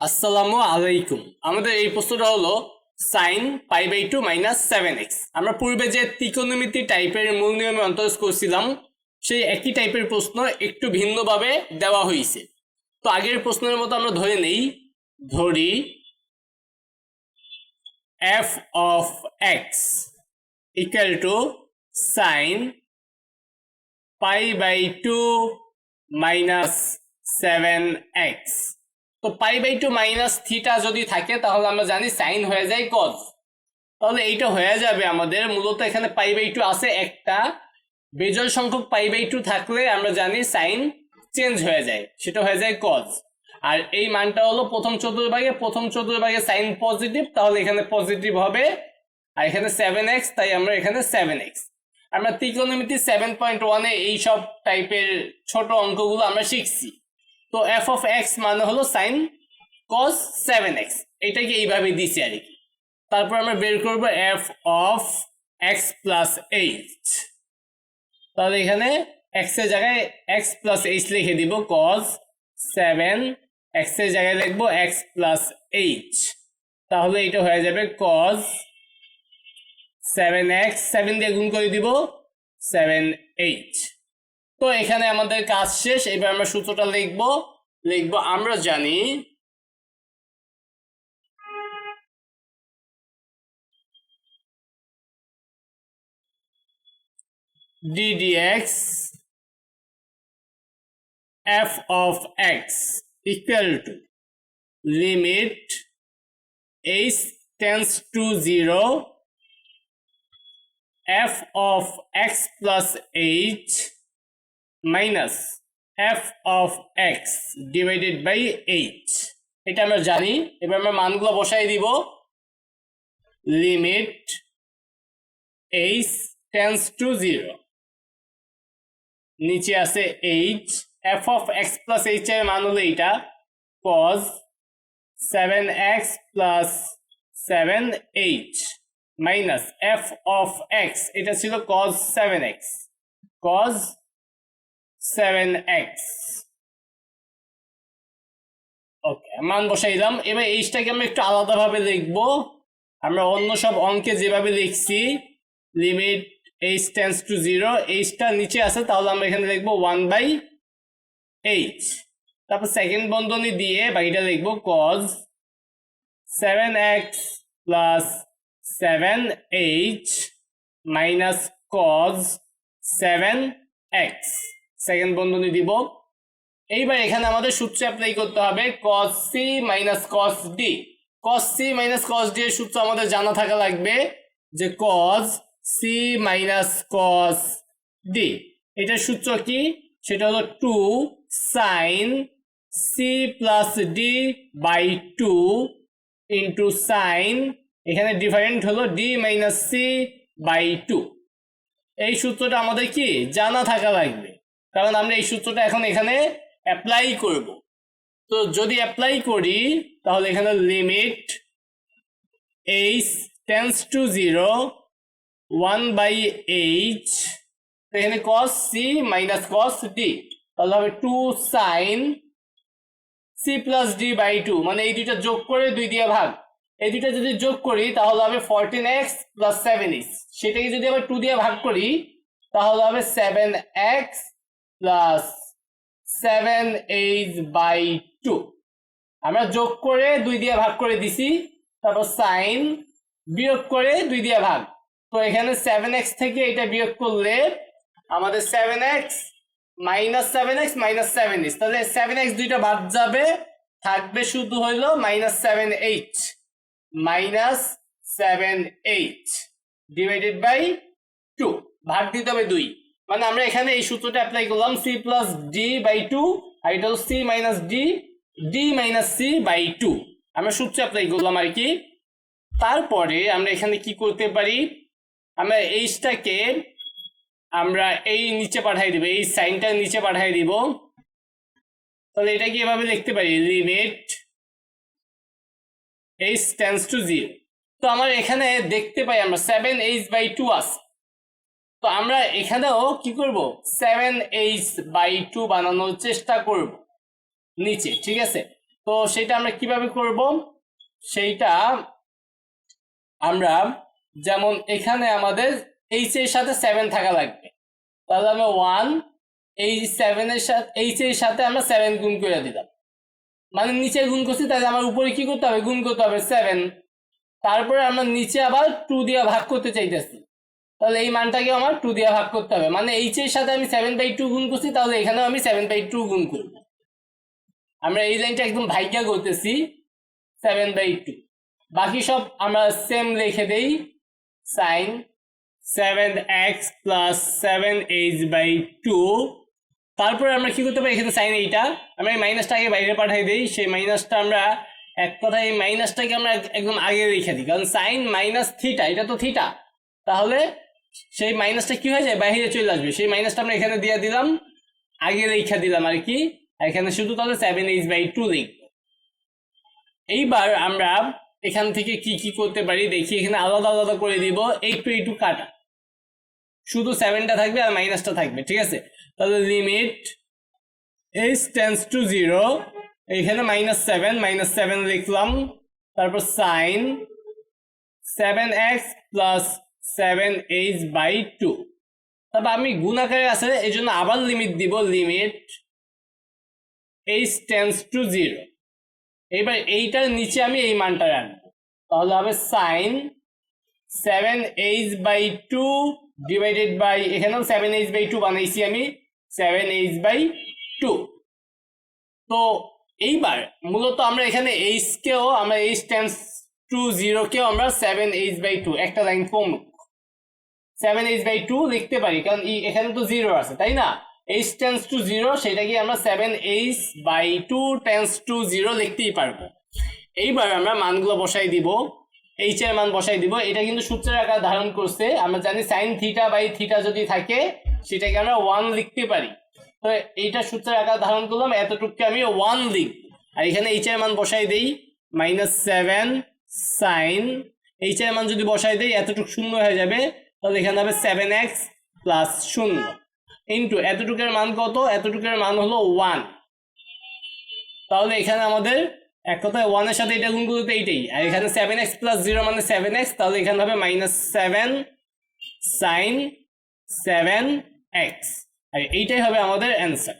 আসসালামু আলাইকুম। আমাদের এই প্রশ্নটা হলো sine pi by two minus seven x আমরা পূর্বে যে ত্রিকোণমিতি টাইপের মূল নিয়মে অন্তর্স করছিলাম, সেই একই টাইপের প্রশ্ন একটু ভিন্নভাবে দেওয়া হয়েছে। তো আগের প্রশ্নের মতো আমরা ধরে নেই। ধরি f of x equal to sine pi by two minus seven x তো pi by two minus theta যদি থাকে, তাহলে আমরা জানি সাইন হয়ে যায় কজ তাহলে এইটা হয়ে যাবে আমাদের। মূলত এখানে পাই বাই টু আছে একটা। বেজল সংখ্যক পাই বাই টু থাকলে আমরা জানি সাইন চেঞ্জ হয়ে যায়। সেটা হয়ে যায় কজ আর এই মানটা হলো প্রথম চতুর্ভাগে প্রথম চতুর্ভাগে সাইন পজিটিভ তাহলে এখানে পজিটিভ হবে। আর এখানে সেভেন এক্স তাই আমরা এখানে সেভেন এক্স আমরা ত্রিকোণমিতি সেভেন পয়েন্ট ওয়ানে এইসব টাইপের ছোট অঙ্কগুলো আমরা শিখছি। তো এফ অফ এক্স মানে হলো সাইন কস সেভেন এক্স এটাকে এইভাবে দিছি আর কি। তারপর আমরা বের করব f of x plus h তাহলে এখানে এক্সের জায়গায় এক্স প্লাস এইচ লিখে দিব কস সেভেন এক্সের জায়গায় লিখব এক্স প্লাস এইচ তাহলে এটা হয়ে যাবে কস সেভেন এক্স সেভেন দিয়ে গুণ করে দিব সেভেন এইচ তো এখানে আমাদের কাজ শেষ এবার আমরা সূত্রটা লিখব লিখব আমরা জানি ddx f of x equal to limit h tends to 0 f of x plus h minus f of x divided by h এটা আমরা জানি। এবার আমরা মানগুলো বসাই দিব। Limit h tends to zero নিচে আছে h f of x plus h এর মান হলো এইটা। Cos seven x plus seven h minus f of x এটা ছিল cos seven x cos seven x okay মান বসাইলাম এবার এইচটাকে আমরা একটু আলাদাভাবে লিখব আমরা অন্য সব অঙ্কে যেভাবে লিখছি limit h tends to zero এইচটা নিচে আছে, তাহলে আমরা এখানে লিখব ওয়ান বাই এইচ তারপর সেকেন্ড বন্ধনী দিয়ে বাকিটা লিখব cos seven x plus seven h minus cos seven x second বন্ধনী দিব। এইবার এখানে আমাদের সূত্র অ্যাপ্লাই করতে হবে cos c minus cos d cos c minus cos d এর সূত্র আমাদের জানা থাকা লাগবে যে cos c minus cos d এটার সূত্র কি? সেটা হলো two sine c plus d by two into sine এখানে ডিফারেন্ট হলো d minus c by two এই সূত্রটা আমাদের কি? জানা থাকা লাগবে। কারণ আমরা এই সূত্রটা এখন এখানে অ্যাপ্লাই করব। তো যদি অ্যাপ্লাই করি, তাহলে এখানে limit h tends to zero one by h এখানে cos c minus cos d তাহলে হবে two sine c plus d by two মানে এই দুইটা যোগ করে দুই দিয়ে ভাগ। এই দুইটা যদি যোগ করি, তাহলে হবে fourteen x plus seven x সেটাকে যদি আবার টু দিয়ে ভাগ করি, তাহলে হবে seven x plus seven h by two আমরা যোগ করে দুই দিয়ে ভাগ করে দিছি, তারপর সাইন বিয়োগ করে দুই দিয়ে ভাগ। তো এখানে সেভেন এক্স থেকে এটা বিয়োগ করলে আমাদের seven x minus seven x minus seven x তাহলে সেভেন এক্স দুইটা বাদ যাবে, থাকবে শুধু হইল minus seven h minus seven h divided by two ভাগ দিতে হবে দুই। মানে আমরা এখানে এই সূত্রটা অ্যাপ্লাই করলাম c plus d by two R c minus d d minus c by two আমরা সূত্র অ্যাপ্লাই করলাম আর কি। তারপরে আমরা এখানে কি করতে পারি? আমরা এইচটাকে আমরা এই নিচে পাঠাই দিব, এই সাইনটা নিচে পাঠাই দিব। তাহলে এটা কি এভাবে লিখতে পারি? Limit h tends to zero তো আমার এখানে দেখতে পাই, আমরা সেভেন এইচ বাই টু আছে তো আমরা এখানেও কি করব? সেভেন এইচ বাই টু বানানোর চেষ্টা করব। নিচে, ঠিক আছে? তো সেটা আমরা কীভাবে করব? সেইটা আমরা যেমন এখানে আমাদের এইচ এর সাথে সেভেন থাকা লাগবে। তাহলে আমরা ওয়ান এই সেভেনের সাথে এইচ এর সাথে আমরা সেভেন গুণ করে দিলাম। মানে নিচে গুণ করছি, তাহলে আমার উপরে কি করতে হবে? গুণ করতে হবে সেভেন তারপরে আমরা নিচে আবার টু দিয়ে ভাগ করতে চাইতেছি। তাহলে এই মানটাকে আমার টু দিয়ে ভাগ করতে হবে। মানে এইচ এর সাথে আমি সেভেন বাই টু গুণ করছি, তাহলে এখানেও আমি সেভেন বাই টু গুণ করব। আমরা এই লাইনটা একদম ভাইকা করতেছি সেভেন বাই টু বাকি সব আমরা সেম লিখে দেই sine seven x plus seven h by two তারপরে আমরা কি করতে পারি? এখানে সাইন এইটা। আমরা এই মাইনাসটাকে বাইরে পাঠাই দিই। সেই মাইনাসটা আমরা এক কথায় এই মাইনাসটাকে আমরা একদম আগে রেখে দিই। কারণ সাইন মাইনাস থিটা এটা তো থিটা তাহলে সেই মাইনাসটা কি হয়ে যায় বাইরে চলে আসবে। সেই মাইনাসটা আমরা এখানে দিয়ে দিলাম। আগে রেখে দিলাম আর কি। এখানে শুধু তাহলে সেভেন এইচ বাই টু লিখব। এইবার আমরা এখান থেকে কি কি করতে পারি দেখি। এখানে আলাদা আলাদা করে দিব। একটু একটু কাটা। শুধু সেভেনটা থাকবে আর মাইনাসটা থাকবে, ঠিক আছে? তাহলে limit h tends to zero এখানে মাইনাস সেভেন মাইনাস সেভেন লিখলাম। তারপর sine seven x plus seven h by two তারপর আমি গুণ আকারে আছে এই জন্য আবার লিমিট দিব limit h tends to zero এবার এইটার নিচে আমি এই মানটা রাখব। তাহলে হবে sine seven h by two divided by এখানেও সেভেন এইচ বাই টু বানাইছি আমি সেভেন এইচ বাই টু তো এইবার মূলত আমরা এখানে এইচ কেও, আমরা এইচ টেন্স টু জিরো কেও আমরা সেভেন এইচ বাই টু একটা লাইন কম সেভেন এইচ বাই টু লিখতে পারি, কারণ এখানে তো জিরো আছে, তাই না? এইচ টেন্স টু জিরো সেটাকে আমরা seven h by two tends to zero লিখতেই পারব। এইবার আমরা মানগুলো বসাই দিব এইচ এর মান বসাই দিব, এটা কিন্তু সূত্রের আকার ধারণ করছে, আমরা জানি সাইন থিটা বাই থিটা যদি থাকে, সেটাকে আমরা ওয়ান লিখতে পারি। তো এইটা সূত্রের আকার ধারণ করলাম এতটুকুকে আমি ওয়ান লিখ। আর এখানে এইচ এর মান বসাই দেই মাইনাস সেভেন সাইন এইচ এর মান যদি বসাই দেই, এতটুকু শূন্য হয়ে যাবে তাহলে এখানে হবে সেভেন এক্স প্লাস শূন্য ইন্টু এতটুকের মান কত? এতটুকের মান হলো ওয়ান তাহলে এখানে আমাদের এক কথায় ওয়ানের সাথে এটা গুণ করতে এইটাই। আর এখানে সেভেন এক্স প্লাস জিরো মানে সেভেন এক্স তাহলে এখানে হবে minus seven sine seven x আর এইটাই হবে আমাদের অ্যান্সার